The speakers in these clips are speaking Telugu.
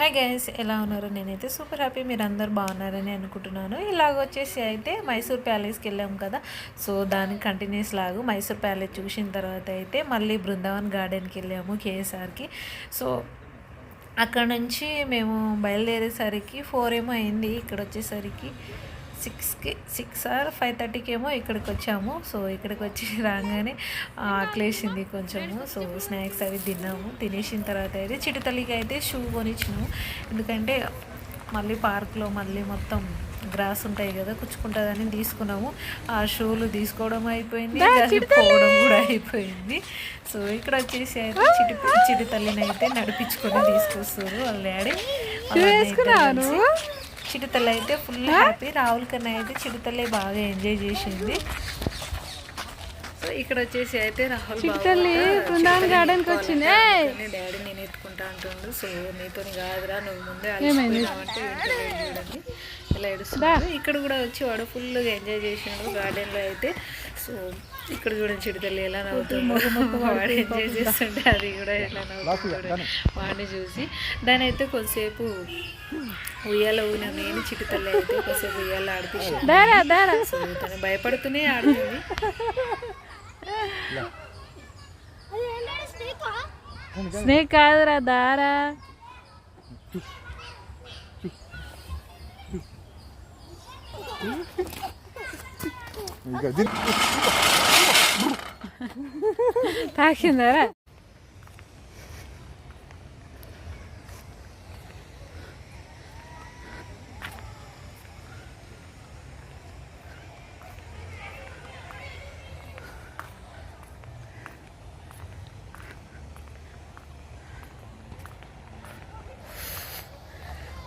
హాయ్ గైస్ ఎలా ఉన్నారు? నేనైతే సూపర్ హ్యాపీ మీరు అందరు బాగున్నారని అనుకుంటున్నాను. ఇలాగ వచ్చేసి అయితే మైసూర్ ప్యాలెస్కి వెళ్ళాం కదా. సో దానికి కంటిన్యూస్ లాగు మైసూర్ ప్యాలెస్ చూసిన తర్వాత అయితే మళ్ళీ బృందావన్ గార్డెన్కి వెళ్ళాము కేఎస్ఆర్కి సో అక్కడ నుంచి మేము బయలుదేరేసరికి ఫోర్ ఏమో అయింది. ఇక్కడ వచ్చేసరికి సిక్స్కి సిక్స్ ఆర్ ఫైవ్ థర్టీకి ఏమో ఇక్కడికి వచ్చాము సో ఇక్కడికి వచ్చి రాగానే ఆకలేసింది కొంచెము. సో స్నాక్స్ అవి తిన్నాము. తినేసిన తర్వాత అయితే చిటితల్లికి అయితే షూ కొనిచ్చినాము. ఎందుకంటే మళ్ళీ పార్క్లో మళ్ళీ మొత్తం గ్రాస్ ఉంటాయి కదా కుచ్చుకుంటుందని తీసుకున్నాము. ఆ షూలు తీసుకోవడం అయిపోయింది. పోవడం కూడా అయిపోయింది. సో ఇక్కడ వచ్చేసి అయితే చిటి చిటి తల్లిని అయితే నడిపించుకొని తీసుకొస్తారు వాళ్ళ డాడీ. చిరుతల్లి అయితే ఫుల్ హ్యాపీ రాహుల్ కన్నా అయితే చిరుతల్లి బాగా ఎంజాయ్ చేసింది. సో ఇక్కడ వచ్చేసి అయితే రాహుల్ చిరుతల్లి బృందావన్ గార్డెన్కి వచ్చింది. డాడీ ఎత్తుకుంటా అంటుండు సో నీతో కాదురా నువ్వు ముందే అలసిపోయినావంటే చూడండి ఇలా ఏడుస్తున్నాడు ఇక్కడ కూడా వచ్చి వాడు ఫుల్గా ఎంజాయ్ చేసినాడు గార్డెన్లో అయితే. సో ఇక్కడ చూడండి చిరుతల్లి ఎలా నవ్వుతుందో. వాడు ఎంజాయ్ చేస్తుంటే అది కూడా ఎలా నవ్వుతుంది వాడిని చూసి దాని అయితే కొద్దిసేపు ఉయ్యాల ఊగిన నేను చిటితల్లి అయితే కొద్దిసేపు ఉయ్యాల ఆడిపించాను తను భయపడుతూనే ఆడుతుంది. Snake Adra Dara. Tá aqui, né?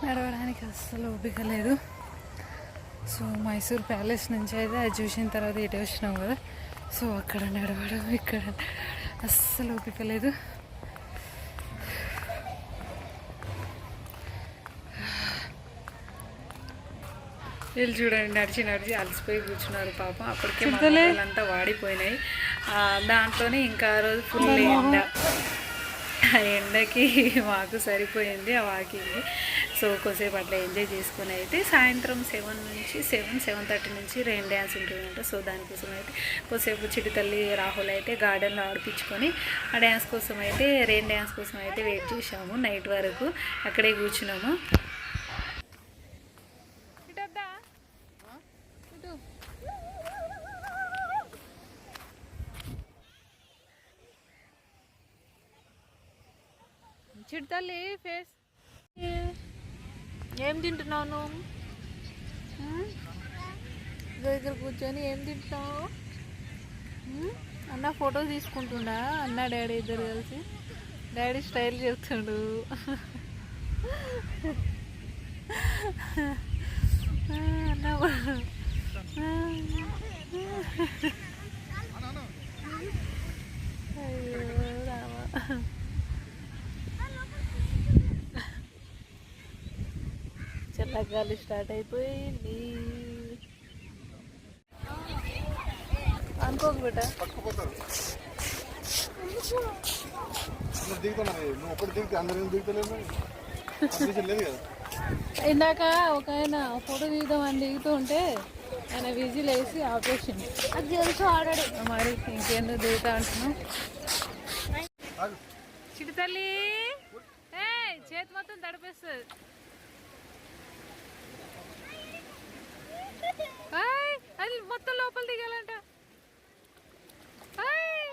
నడవడానికి అస్సలు ఓపిక లేదు. సో మైసూర్ ప్యాలెస్ నుంచి అయితే అది చూసిన తర్వాత ఇటు వచ్చినాం కదా. సో అక్కడ నడవడం ఇక్కడ అస్సలు ఓపిక లేదు. వీళ్ళు చూడండి నడిచి నడిచి అలసిపోయి కూర్చున్నారు పాపం. అప్పటికే. మొక్కలంతా వాడిపోయినాయి. దాంట్లోనే ఇంకా ఆ రోజు ఫుల్ ఎండ. ఎండకి మాకు సరిపోయింది ఆ వాకింగ్. సో కొద్దిసేపు అట్లా ఎంజాయ్ చేసుకుని అయితే సాయంత్రం సెవెన్ నుంచి సెవెన్ సెవెన్ థర్టీ నుంచి రెయిన్ డ్యాన్స్ ఉంటుందంట. సో దానికోసం అయితే కొద్దిసేపు చిటితల్లి రాహుల్ అయితే గార్డెన్లో ఆడిపించుకొని ఆ డ్యాన్స్ కోసం అయితే రెయిన్ డ్యాన్స్ కోసం అయితే వెయిట్ చేసాము నైట్ వరకు. అక్కడే కూర్చున్నాము. చిడతల్లి ఫేస్ ఏం తింటున్నావు నువ్వు? దగ్గర కూర్చొని ఏం తింటున్నావు? అన్న ఫోటో తీసుకుంటుండా? అన్న డాడీ ఇద్దరు కలిసి. డాడీ స్టైల్ చేస్తుండు. అన్న. అయ్యో రామా చల్లగాలి స్టార్ట్ అయిపోయింది అనుకోకు బిడ్డ ఇందాక ఒక ఆయన ఫోటో తీద్దామని దిగుతూ ఉంటే ఆయన విజిల్ వేసి ఆపరేషన్ అది తెలుసు ఆడాడు. మరి ఇంకెందుకు దిగుతా అంటున్నావు చిటితల్లి చేతి మొత్తం తడిపేస్తుంది. అది మొత్తం లోపల దిగాలంట ఏయ్.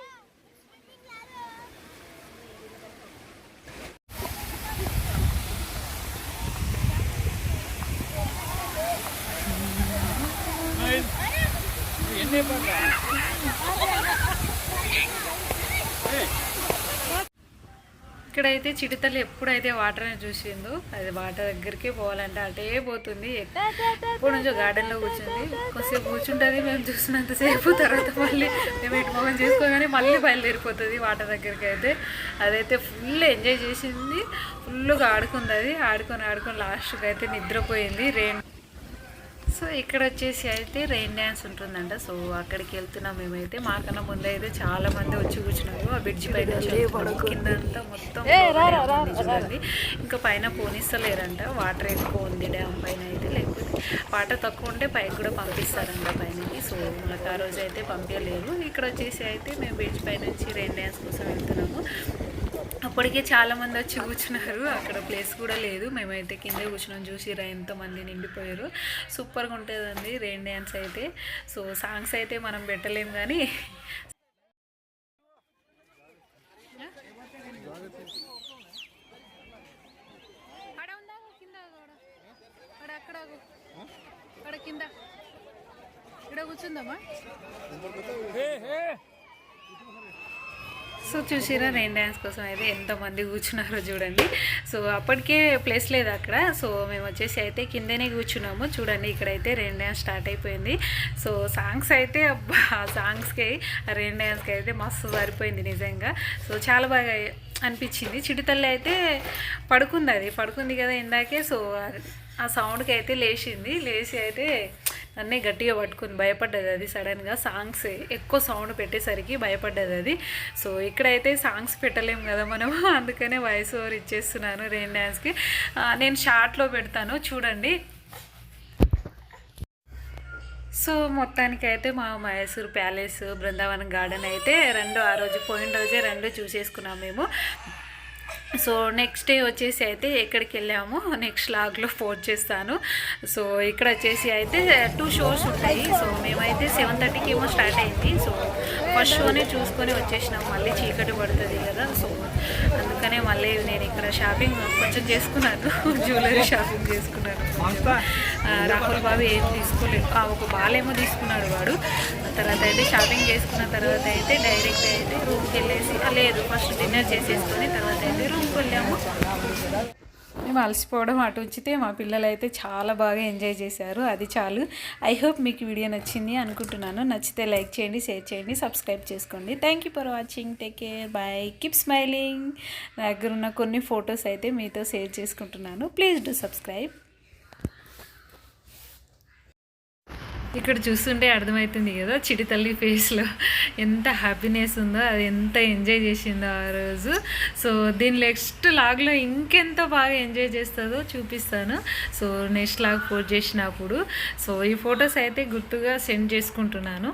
ఇక్కడైతే చిటితల్లి ఎప్పుడైతే వాటర్ అని చూసిందో అది వాటర్ దగ్గరికే పోవాలంటే. అటే పోతుంది. ఎప్పుడు నుంచో గార్డెన్లో కూర్చుంది. కొద్దిసేపు కూర్చుంటుంది. మేము చూసినంతసేపు తర్వాత మళ్ళీ మేము ఇటు మొహం చేసుకోగానే మళ్ళీ బయలుదేరిపోతుంది వాటర్ దగ్గరికి అయితే. అదైతే ఫుల్ ఎంజాయ్ చేసింది. ఫుల్గా ఆడుకుంది అది. ఆడుకొని ఆడుకొని లాస్ట్కి అయితే నిద్రపోయింది. రెయిన్ సో ఇక్కడ వచ్చేసి అయితే రెయిన్ డ్యాన్స్ ఉంటుందంట. సో అక్కడికి వెళ్తున్నాం మేమైతే. మాకన్నా ముందు అయితే చాలా మంది వచ్చి కూర్చున్నారు. ఆ బ్రిడ్జ్ పైన కూర్చున్నారు. కింద అంతా మొత్తం చూడండి. ఇంకా పైన పోనిస్తలేరంట. వాటర్ ఎక్కువ ఉంది డ్యామ్ పైన అయితే. లేకపోతే వాటర్ తక్కువ ఉంటే పైకి కూడా పంపిస్తారంట పైనకి. సో మనకు ఆ రోజు అయితే పంపించలేదు. ఇక్కడ వచ్చేసి అయితే మేము బ్రిడ్జ్ పై నుంచి రెయిన్ డ్యాన్స్ కోసం వెళ్తున్నాము. అప్పటికే చాలా మంది వచ్చి కూర్చున్నారు. అక్కడ ప్లేస్ కూడా లేదు. మేమైతే కింద కూర్చున్నాం. చూసిరా ఎంతమంది నిండిపోయారు. సూపర్గా ఉంటుందండి రెయిన్ డ్యాన్స్ అయితే. సో సాంగ్స్ అయితే మనం పెట్టలేము కానీ అక్కడ కింద. ఇక్కడ కూర్చుందామా? సో చూసిరా రెయిన్ డ్యాన్స్ కోసం అయితే ఎంతమంది కూర్చున్నారో చూడండి. సో అప్పటికే ప్లేస్ లేదు అక్కడ. సో మేము వచ్చేసి అయితే కిందనే కూర్చున్నాము. చూడండి ఇక్కడైతే రెయిన్ డ్యాన్స్ స్టార్ట్ అయిపోయింది. సో సాంగ్స్ అయితే అబ్బా ఆ సాంగ్స్కి ఆ రెయిన్ డ్యాన్స్కి అయితే మస్తు సరిపోయింది నిజంగా. సో చాలా బాగా అనిపించింది. చిటితల్లి అయితే పడుకుంది అది. పడుకుంది కదా ఇందాకే. సో ఆ సౌండ్కి అయితే లేచింది. లేచి అయితే నన్నే గట్టిగా పట్టుకుని భయపడ్డది అది సడన్గా సాంగ్స్ ఎక్కువ సౌండ్ పెట్టేసరికి భయపడ్డది అది. సో ఇక్కడైతే సాంగ్స్ పెట్టలేము కదా మనం. అందుకనే వాయిస్ ఓవర్ ఇచ్చేస్తున్నాను రెయిన్ డ్యాన్స్కి నేను షార్ట్లో పెడతాను చూడండి. సో మొత్తానికి అయితే మా మైసూర్ ప్యాలెస్ బృందావనం గార్డెన్ అయితే రెండు ఆ రోజు పోయిన రోజే రెండు చూసేసుకున్నాం మేము. సో నెక్స్ట్ డే వచ్చేసి అయితే ఎక్కడికి వెళ్ళాము నెక్స్ట్ లాగ్లో పోస్ట్ చేస్తాను. సో ఇక్కడ వచ్చేసి అయితే టూ షోస్ ఉంటాయి. సో మేమైతే సెవెన్ థర్టీకి ఏమో స్టార్ట్ అయింది. సో ఫస్ట్ షోనే చూసుకొని వచ్చేసినాం. మళ్ళీ చీకటి పడుతుంది కదా. సో అందుకనే మళ్ళీ నేను ఇక్కడ షాపింగ్ కొంచెం చేసుకున్నాను. జ్యువెలరీ షాపింగ్ చేసుకున్నాను. రాహుల్ బాబు ఏం తీసుకోలేదు. ఆ, ఒక బాలేమో తీసుకున్నాడు వాడు. ఆ తర్వాత అయితే షాపింగ్ చేసుకున్న తర్వాత అయితే డైరెక్ట్ అయితే రూమ్కి వెళ్ళేసి లేదు ఫస్ట్ డిన్నర్ చేసేసుకొని తర్వాత అయితే రూమ్కి వెళ్ళాము. మేము అలసిపోవడం అటు ఉంచితే మా పిల్లలు అయితే చాలా బాగా ఎంజాయ్ చేశారు. అది చాలు. ఐ హోప్ మీకు వీడియో నచ్చింది అనుకుంటున్నాను. నచ్చితే లైక్ చేయండి షేర్ చేయండి సబ్స్క్రైబ్ చేసుకోండి. Thank you for watching take care bye keep smiling నా దగ్గర ఉన్న కొన్ని ఫొటోస్ అయితే మీతో షేర్ చేసుకుంటున్నాను. ప్లీజ్ డూ సబ్స్క్రైబ్ ఇక్కడ చూస్తుంటే అర్థమవుతుంది కదా చిటి తల్లి ఫేస్లో ఎంత హ్యాపీనెస్ ఉందో అది ఎంత ఎంజాయ్ చేసిందో ఆ రోజు. సో దీని నెక్స్ట్ లాగ్లో ఇంకెంత బాగా ఎంజాయ్ చేస్తుందో చూపిస్తాను. సో నెక్స్ట్ లాగ్ పోస్ట్ చేసినప్పుడు. సో ఈ ఫొటోస్ అయితే గుర్తుగా సెండ్ చేసుకుంటున్నాను.